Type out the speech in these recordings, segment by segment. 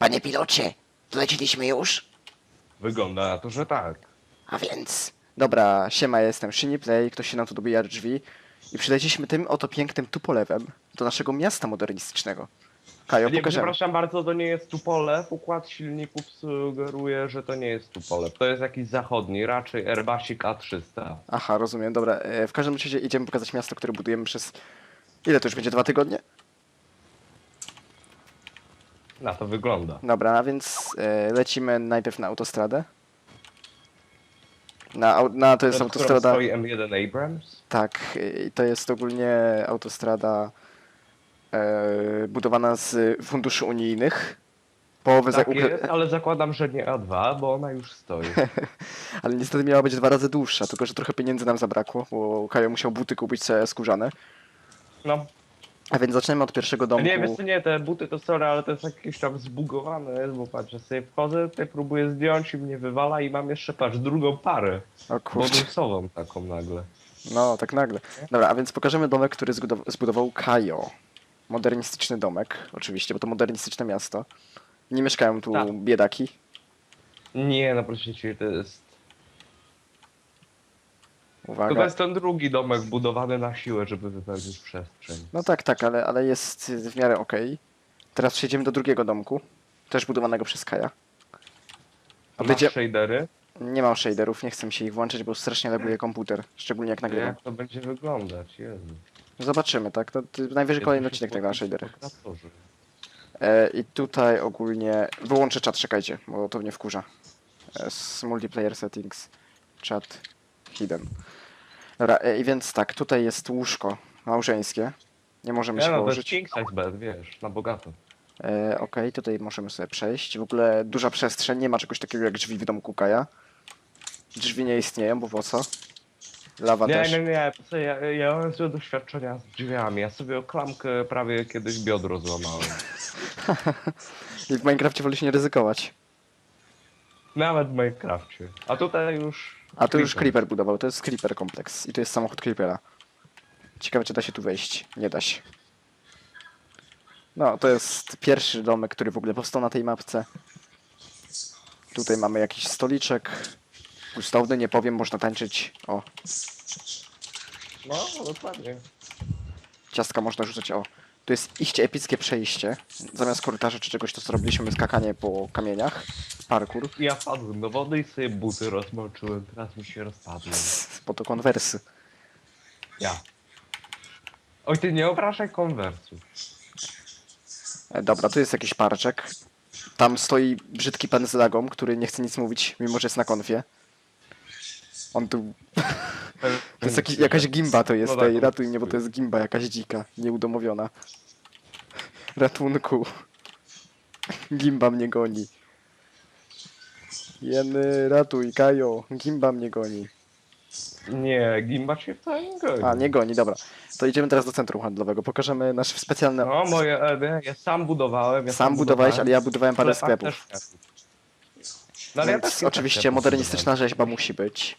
Panie pilocie, zleciliśmy już? Wygląda na to, że tak. A więc... Dobra, siema, jestem Shinnyplay, ktoś się nam tu dobija drzwi i przylecieliśmy tym oto pięknym tupolewem do naszego miasta modernistycznego. Kajo, Nie, pokażemy. przepraszam bardzo, to nie jest Tupolew. Układ silników sugeruje, że to nie jest Tupolew. To jest jakiś zachodni, raczej Airbusik A300. Aha, rozumiem, dobra. E, W każdym razie idziemy pokazać miasto, które budujemy przez... Ile to już będzie? Dwa tygodnie? Na to wygląda. Dobra, a więc e, lecimy najpierw na autostradę. Na, au- na to jest Nad którą autostrada... stoi M1 Abrams? Tak, i to jest ogólnie autostrada e, budowana z funduszy unijnych. Połowę za Tak jest, ale zakładam, że nie A2, bo ona już stoi. Ale niestety miała być dwa razy dłuższa, tylko że trochę pieniędzy nam zabrakło, bo Kajo musiał buty kupić sobie skórzane. No, A więc zaczniemy od pierwszego domku. nie, wiesz co, nie, te buty to sorry, ale to jest jakieś tam zbugowane, bo patrz, ja sobie wchodzę, tutaj próbuję zdjąć i mnie wywala i mam jeszcze, patrz, drugą parę. O Bonusową taką nagle. no tak nagle. Dobra, a więc pokażemy domek, który zbudow- zbudował Kajo. Modernistyczny domek, oczywiście, bo to modernistyczne miasto. Nie mieszkają tu Tak. biedaki. Nie, no proszę cię, to jest... To Uwaga. jest ten drugi domek budowany na siłę, żeby wypełnić przestrzeń. No tak, tak, ale, ale jest w miarę okej. Teraz przejdziemy do drugiego domku, też budowanego przez Kaja. A masz shadery? Nie mam shaderów, nie chcę mi się ich włączyć, bo strasznie laguje komputer, szczególnie jak nagrywam. Jak to będzie wyglądać? Jezu. Zobaczymy, tak? To, to najwyżej kolejny odcinek tego na shaderach. shaderach. E, I tutaj ogólnie wyłączę czat, czekajcie, bo to mnie wkurza. E, z multiplayer settings, chat hidden. Dobra, e, i więc tak, tutaj jest łóżko małżeńskie. Nie możemy się no, to jest położyć. king size bed, wiesz, na bogato. E, Okej, tutaj możemy sobie przejść. W ogóle duża przestrzeń, nie ma czegoś takiego jak drzwi w domku Kaja. Drzwi nie istnieją, bo po co? Lawa Nie, też. nie, nie, to ja, ja mam złe doświadczenia z drzwiami. Ja sobie o klamkę prawie kiedyś biodro złamałem. I w Minecrafcie woli się nie ryzykować. Nawet w Minecrafcie. A tutaj już... A tu już Creeper budował, to jest Creeper kompleks. I to jest samochód Creepera. Ciekawe, czy da się tu wejść. Nie da się. No, to jest pierwszy domek, który w ogóle powstał na tej mapce. Tutaj mamy jakiś stoliczek. Gustowny, nie powiem, można tańczyć. O, No, dokładnie. ciastka można rzucać. O, tu jest iście epickie przejście. Zamiast korytarza czy czegoś, to zrobiliśmy skakanie po kamieniach. Parkour. Ja padłem do wody i sobie buty rozmoczyłem. Teraz mi się rozpadły. Po to konwersy. Ja. Oj, ty nie opraszaj konwersów. E, Dobra, tu jest jakiś parczek. Tam stoi brzydki pan z lagą, który nie chce nic mówić, mimo że jest na konfie. On tu... To jest jakaś gimba to jest, No tak, ej, on ratuj mnie, bo to jest gimba jakaś dzika, nieudomowiona. Ratunku. Gimba mnie goni. Jeny, ratuj, Kajo. Gimba mnie goni. Nie, Gimba cię wcale nie goni. A, nie goni, dobra. To idziemy teraz do centrum handlowego. Pokażemy nasze specjalne... No, moje Edy, ja sam budowałem. Ja Sam budowałeś, ale ja budowałem parę sklepach sklepów. No, ale ja Więc kilka oczywiście modernistyczna rzeźba musi być.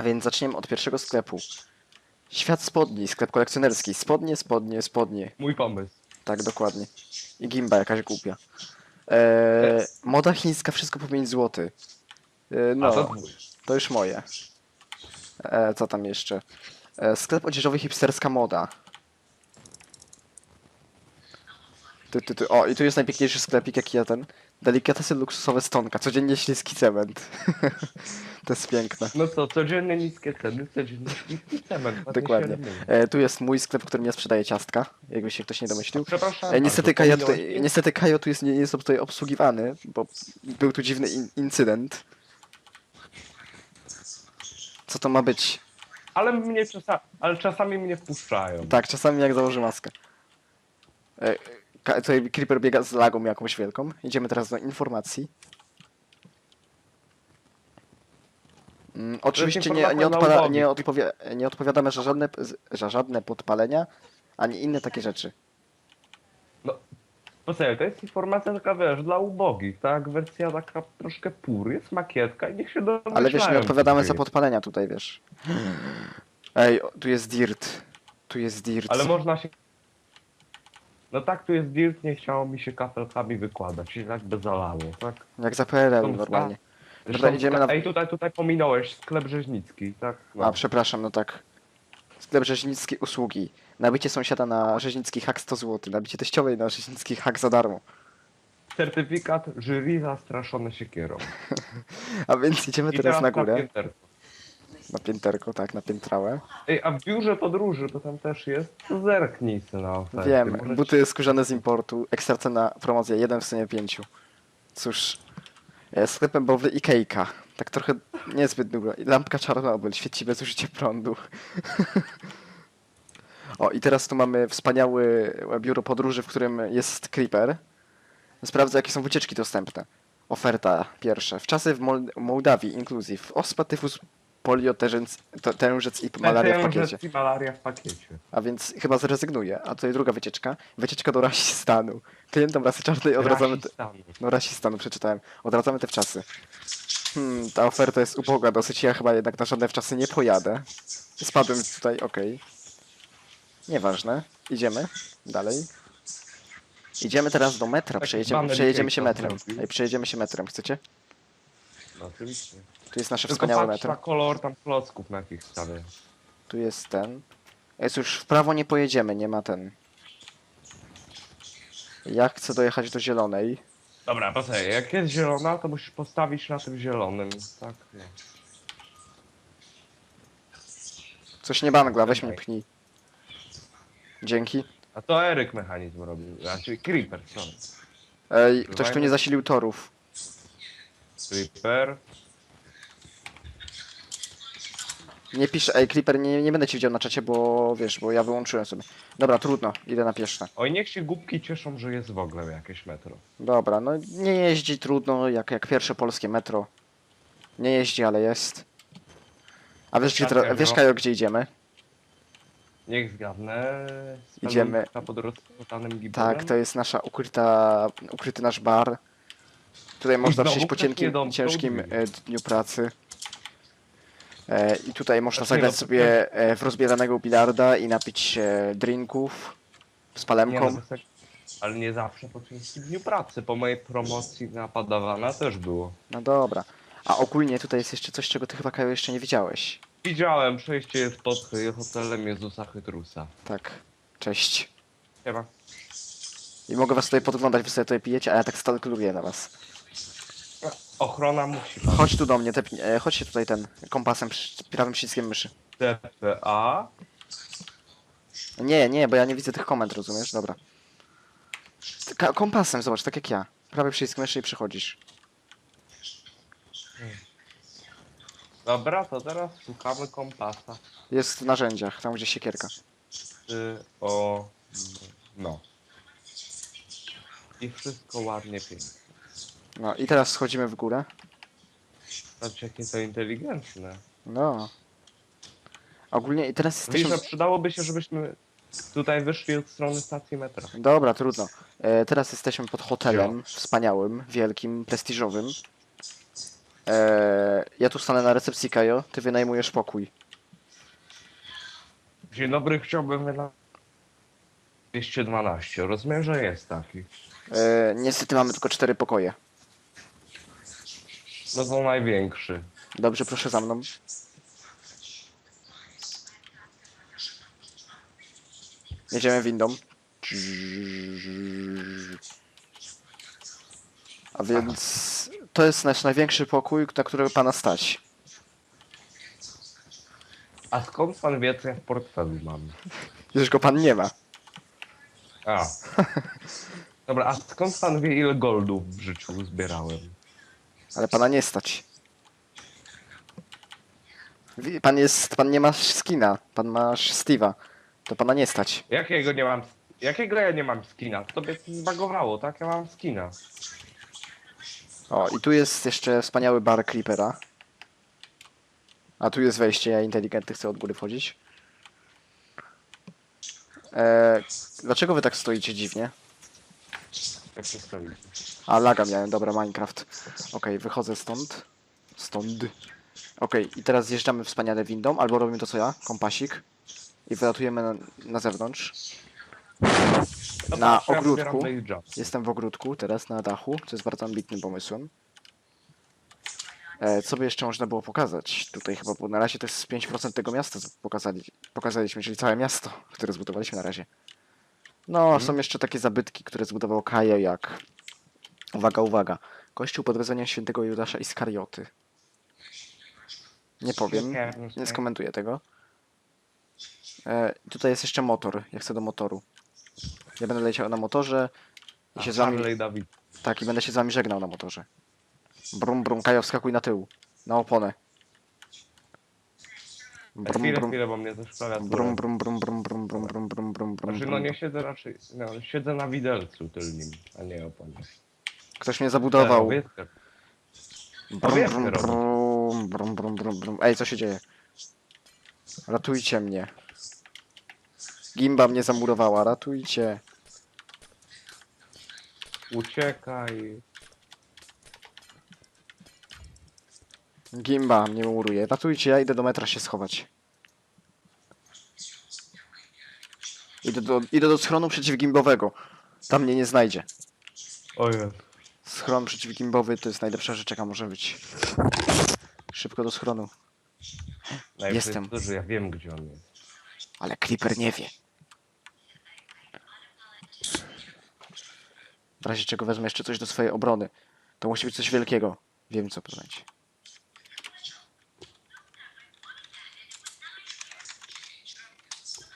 A więc zaczniemy od pierwszego sklepu. Świat spodni, sklep kolekcjonerski. Spodnie, spodnie, spodnie. Mój pomysł. Tak, dokładnie. I gimba jakaś głupia. Eee, moda chińska, wszystko po 5 zł. Eee, A no, to to... twój. już moje. Eee, co tam jeszcze? Eee, sklep odzieżowy hipsterska moda. Ty, ty, ty. O, i tu jest najpiękniejszy sklepik, jaki ja ten. Delikatesy luksusowe stonka, codziennie śliski cement. to jest piękne. No co, codziennie niskie ceny, codziennie niski cement. ładnie Dokładnie. się. E, tu jest mój sklep, w którym ja sprzedaję ciastka, jakby się ktoś nie domyślił. Przepraszam. E, niestety, Kajo tutaj, niestety Kajo tu jest, nie jest tutaj obsługiwany, bo był tu dziwny in incydent. Co to ma być? Ale mnie czasami, ale czasami mnie wpuszczają. Tak, czasami jak założy maskę. E, tutaj Creeper biega z lagą jakąś wielką. Idziemy teraz do informacji. Mm, oczywiście nie, nie, nie, odpowie, nie odpowiadamy za żadne, za żadne podpalenia, ani inne takie rzeczy. No, posłuchaj, to jest informacja taka, wiesz, dla ubogich, tak? Wersja taka troszkę pur, jest makietka i niech się domyślają. Ale wiesz, nie odpowiadamy za podpalenia tutaj, wiesz. Ej, tu jest dirt. Tu jest dirt. Ale można się... No tak, tu jest dirt, nie chciało mi się kafelkami wykładać i tak by zalało, tak? Jak za PRL normalnie. Zresztą, idziemy na- Ej, tutaj, tutaj pominąłeś sklep rzeźnicki, tak? No. A, przepraszam, no tak. Sklep rzeźnickie usługi. Nabicie sąsiada na rzeźnicki hak 100 zł. Nabicie teściowej na rzeźnicki hak za darmo. Certyfikat jury zastraszone siekierą. A więc idziemy I teraz na górę. pięterko. Na pięterko, tak, na piętrałę. Ej, a w biurze podróży, bo tam też jest, zerknij se na oferty. Wiem, buty skórzane z importu. Ekstra cena, promocja 1 w cenie 5. Cóż, e, sklepem Bowle Ikejka. Tak trochę niezbyt długo. Lampka Czarnobyl, świeci bez użycia prądu. o, i teraz tu mamy wspaniałe biuro podróży, w którym jest Creeper. Sprawdzę, jakie są wycieczki dostępne. Oferta pierwsza. W czasy w Mol Mołdawii, inclusive. Ospa, tyfus, polio, to- tężec i malaria w pakiecie. Tężec i malaria w pakiecie. A więc chyba zrezygnuję. A tutaj druga wycieczka. Wycieczka do Rasistanu. Klientom rasy czarnej odradzamy... Te... Rasistanu. No Rasistanu przeczytałem. Odradzamy te wczasy. Hmm, ta oferta jest uboga dosyć. Ja chyba jednak na żadne wczasy nie pojadę. Spadłem tutaj, okej. Nieważne. Idziemy dalej. Idziemy teraz do metra. Taki Przejedziemy, przejedziemy się metrem. Ej, przejedziemy się metrem. Chcecie? No, oczywiście. Tu jest nasze Tylko wspaniałe patrz metro. na kolor tam klocków na jakich stawia. Tu jest ten. Jest już w prawo nie pojedziemy, nie ma ten. Ja chcę dojechać do zielonej. Dobra, posłuchaj, jak jest zielona, to musisz postawić na tym zielonym, tak? No. Coś nie bangla, weź mnie pchnij. Dzięki. A to Eryk mechanizm robił, znaczy Creeper, sorry. Ej, ktoś tu nie zasilił torów. Creeper. Nie piszę, ej, Creeper, nie, nie będę ci widział na czacie, bo wiesz, bo ja wyłączyłem sobie. Dobra, trudno, idę na pieszne. Oj, niech się głupki cieszą, że jest w ogóle jakieś metro. Dobra, no nie jeździ trudno, jak, jak pierwsze polskie metro. Nie jeździ, ale jest. A wiesz, gdzie, tra- wiesz Wro- Kajo, gdzie idziemy? Niech zgadnę. Idziemy. Na. Tak, to jest nasza ukryta, ukryty nasz bar. Tutaj można znowu przyjść po ktoś nie cienkim, domknął ciężkim drzwi. e, dniu pracy. E, I tutaj można zagrać sobie e, w rozbieranego bilarda i napić się drinków z palemką. no, tak- ale nie zawsze po ciężkim dniu pracy. Po mojej promocji na Padawana też było. No dobra. A ogólnie tutaj jest jeszcze coś, czego ty chyba Kajo jeszcze nie widziałeś. Widziałem, przejście jest pod hotelem Jezusa Chytrusa. Tak. Cześć. Siema. I mogę was tutaj podglądać, wy sobie tutaj pijecie, a ja tak stalkluję na was. Ochrona musi. Chodź tu do mnie, tepnij, e, chodźcie tutaj ten kompasem, przy, prawym przyciskiem myszy. TPA. Nie, nie, bo ja nie widzę tych komend, rozumiesz? Dobra. Ka- kompasem, zobacz, tak jak ja. Prawy przycisk myszy i przychodzisz. Dobra, to teraz szukamy kompasa. Jest w narzędziach, tam gdzie siekierka. Y, o. No. I wszystko ładnie, pięknie. No i teraz schodzimy w górę. Znaczy, jakie to inteligentne. No. Ogólnie i teraz Widzisz, jesteśmy... że przydałoby się, żebyśmy tutaj wyszli od strony stacji metra. Dobra, trudno. E, teraz jesteśmy pod hotelem wspaniałym, wielkim, prestiżowym. E, ja tu stanę na recepcji, Kajo, ty wynajmujesz pokój. Dzień dobry, chciałbym wyna... 212. Rozumiem, że jest taki. E, niestety mamy tylko cztery pokoje. No to największy. Dobrze, proszę za mną. Jedziemy windą. A więc to jest nasz największy pokój, na którego pana stać. A skąd pan wie, co ja w portfelu mam? Już go pan nie ma. A. Dobra, a skąd pan wie, ile goldów w życiu zbierałem? Ale pana nie stać. Wi- Pan jest. Pan nie ma skina. Pan masz Steve'a. To pana nie stać. Jakiego nie mam... Jakiego ja nie mam skina? Tobie zbagowało, tak? Ja mam skina. O, i tu jest jeszcze wspaniały bar Creepera. A tu jest wejście, ja inteligentny chcę od góry wchodzić. Eee, dlaczego wy tak stoicie dziwnie? Jak się stoi. A, laga miałem, dobra, Minecraft. Okej, wychodzę stąd. Stąd. Okej, i teraz zjeżdżamy wspaniale windą, albo robimy to co ja, kompasik. I wylatujemy na, na zewnątrz. Na ogródku. Jestem w ogródku, teraz na dachu, co jest bardzo ambitnym pomysłem. E, co by jeszcze można było pokazać? Tutaj chyba, bo na razie to jest 5% tego miasta, co pokazali, pokazaliśmy, czyli całe miasto, które zbudowaliśmy na razie. No, Mhm. są jeszcze takie zabytki, które zbudował Kaja, jak... Uwaga, uwaga. Kościół pod wezwaniem świętego Judasza Iskarioty. Nie powiem, nie skomentuję tego. E, tutaj jest jeszcze motor, ja chcę do motoru. Ja będę leciał na motorze i się z wami... David. Tak, i będę się z wami żegnał na motorze. Brum, brum, Kajo, wskakuj na tył. Na oponę. Brum, Chwilę, chwilę, bo mnie też sprawia brum, brum, brum, brum, brum, brum, brum, brum, brum, brum, Znaczy, no nie siedzę raczej, no, siedzę na widelcu tylnym, a nie oponie. Ktoś mnie zabudował. Wiecka. Brum, brum, brum, brum, brum, brum, brum. Ej, co się dzieje? Ratujcie mnie. Gimba mnie zamurowała, ratujcie. Uciekaj. Gimba mnie muruje. Ratujcie, ja idę do metra się schować. Idę do, idę do schronu przeciwgimbowego. Tam mnie nie znajdzie. O jest. Schron przeciwgimbowy to jest najlepsza rzecz, jaka może być. Szybko do schronu. Jestem. Że ja wiem, gdzie on jest. Ale Creeper nie wie. W razie czego wezmę jeszcze coś do swojej obrony. To musi być coś wielkiego. Wiem co to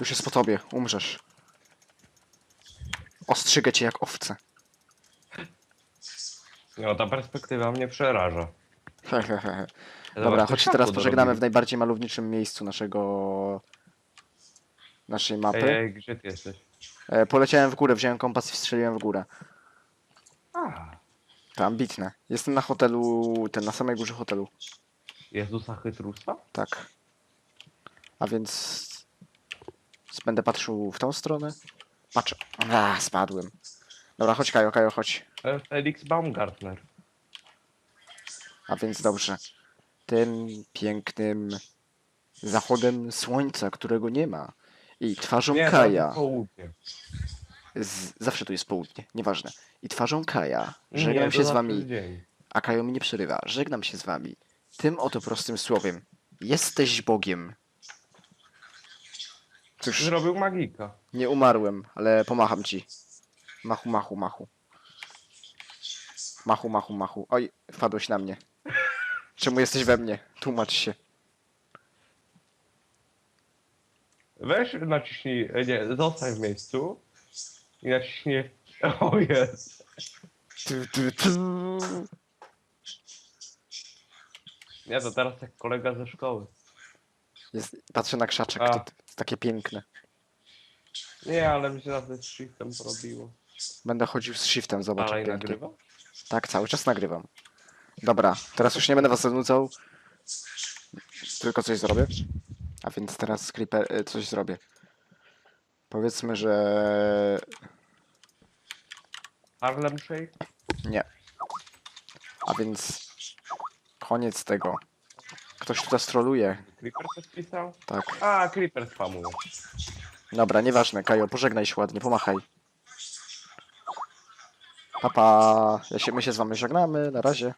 Już jest po tobie, umrzesz. Ostrzygę cię jak owce. No, ta perspektywa mnie przeraża. Dobra, chodź światło teraz pożegnamy w najbardziej malowniczym miejscu naszego... naszej mapy. Ej, ej, gdzie ty jesteś? E, poleciałem w górę, wziąłem kompas i strzeliłem w górę. A, To ambitne. Jestem na hotelu, ten na samej górze hotelu. Jezusa Chytrusa? Tak. A więc... Będę patrzył w tą stronę. Patrzę. A, spadłem. Dobra, chodź Kajo, Kajo, chodź. E, Felix Baumgartner. A więc dobrze. Tym pięknym zachodem słońca, którego nie ma. I twarzą Nie, Kaja. południe. Z... Zawsze tu jest południe, nieważne. I twarzą Kaja. Nie, Żegnam to się z wami. dzień. A Kajo mi nie przerywa. Żegnam się z wami. Tym oto prostym słowem. Jesteś Bogiem. Cóż, Zrobił magika. nie umarłem, ale pomacham ci. Machu, machu, machu. Machu, machu, machu. Oj, wpadłeś na mnie. Czemu jesteś we mnie? Tłumacz się. Weź naciśnij, e, nie, zostań w miejscu i naciśnij, o jest. Tu, tu, tu. Nie, to teraz jak kolega ze szkoły. Jest, patrzę na krzaczek, A. to, jest takie piękne. Nie, ale mi się na tym shiftem porobiło. Będę chodził z shiftem, zobacz Dalej pięknie. nagrywa? Tak, cały czas nagrywam. Dobra, teraz już nie będę was zanudzał. Tylko coś zrobię. A więc teraz Creeper, y, coś zrobię. Powiedzmy, że Harlem Shake? nie. A więc koniec tego. Ktoś tu troluje. Creeper coś pisał? Tak. A, Creeper spamuje. Dobra, nieważne. Kajo, pożegnaj się ładnie, pomachaj. Papa, ja się, my się z wami żegnamy, na razie.